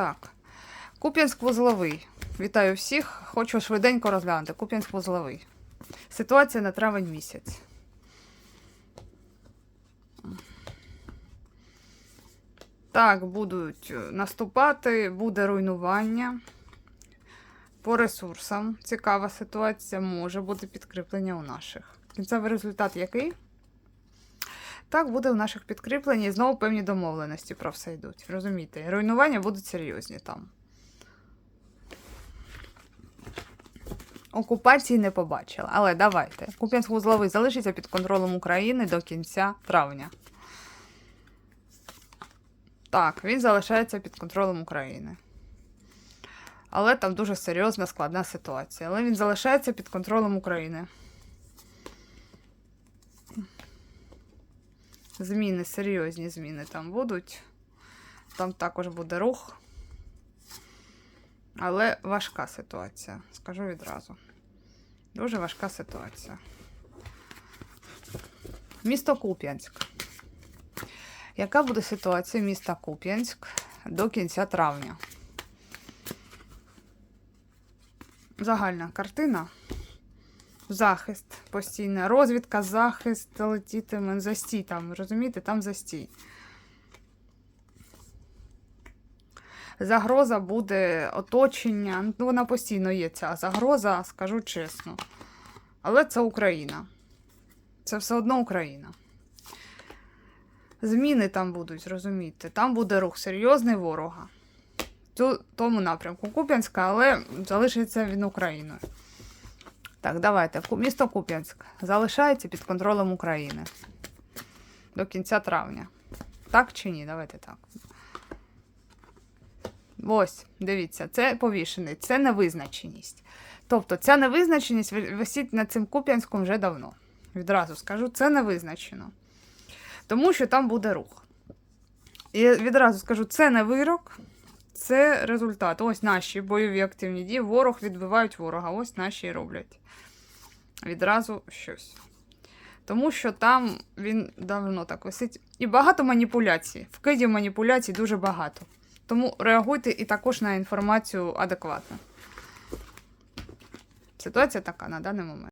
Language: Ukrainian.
Так. Куп'янськ вузловий. Вітаю всіх. Хочу швиденько розглянути. Куп'янськ вузловий. Ситуація на травень місяць. Так, будуть наступати, буде руйнування. По ресурсам цікава ситуація, може бути підкріплення у наших. Кінцевий результат який? Так, буде у наших підкріплення і знову певні домовленості про все йдуть. Розумієте? Руйнування будуть серйозні там. Окупації не побачила. Але давайте. Куп'янськ-Вузловий залишиться під контролем України до кінця травня. Так, він залишається під контролем України. Але там дуже серйозна складна ситуація. Але він залишається під контролем України. Зміни, серйозні зміни там будуть. Там також буде рух. Але важка ситуація, скажу відразу. Дуже важка ситуація. Місто Куп'янськ. Яка буде ситуація міста Куп'янськ до кінця травня? Загальна картина. Захист постійна. Розвідка, захист, летітиме, застій там, розумієте, там застій. Загроза буде оточення. Ну, вона постійно є ця загроза, скажу чесно. Але це Україна. Це все одно Україна. Зміни там будуть, розумієте. Там буде рух серйозний ворога. В тому напрямку Куп'янська, але залишиться він Україною. Так, давайте. Місто Куп'янськ залишається під контролем України до кінця травня. Так чи ні? Давайте так. Ось, дивіться, це повішений, це невизначеність. Тобто ця невизначеність висить над цим Куп'янськом вже давно. Відразу скажу, це не визначено. Тому що там буде рух. І відразу скажу, це не вирок, це результат. Ось наші бойові активні дії. Ворог відбивають ворога. Ось наші і роблять. Відразу щось. Тому що там він давно так висить. І багато маніпуляцій. Вкидів маніпуляцій дуже багато. Тому реагуйте і також на інформацію адекватно. Ситуація така на даний момент.